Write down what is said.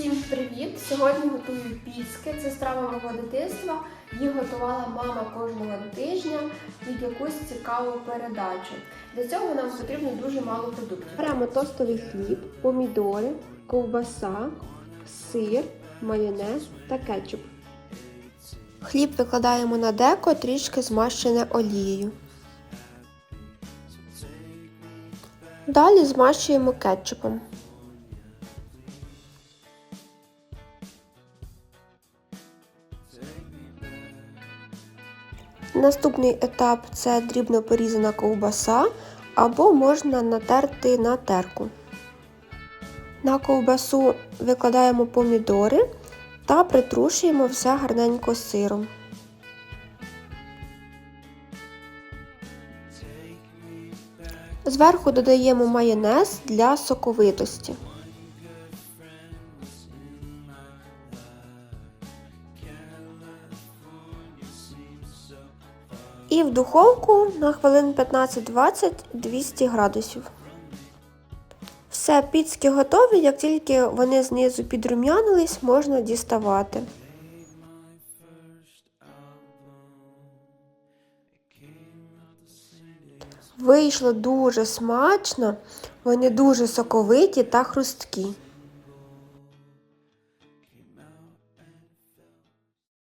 Всім привіт! Сьогодні готую піски. Це страва мого дитинства. Їх готувала мама кожного тижня під якусь цікаву передачу. Для цього нам потрібно дуже мало продуктів. Беремо тостовий хліб, помідори, ковбаса, сир, майонез та кетчуп. Хліб викладаємо на деко, трішки змащене олією. Далі змащуємо кетчупом. Наступний етап це дрібно порізана ковбаса або можна натерти на терку. На ковбасу викладаємо помідори та притрушуємо все гарненько сиром. Зверху додаємо майонез для соковитості. І в духовку на хвилин 15-20 200 градусів. Все, піцки готові, як тільки вони знизу підрум'янились, можна діставати. Вийшло дуже смачно, вони дуже соковиті та хрусткі.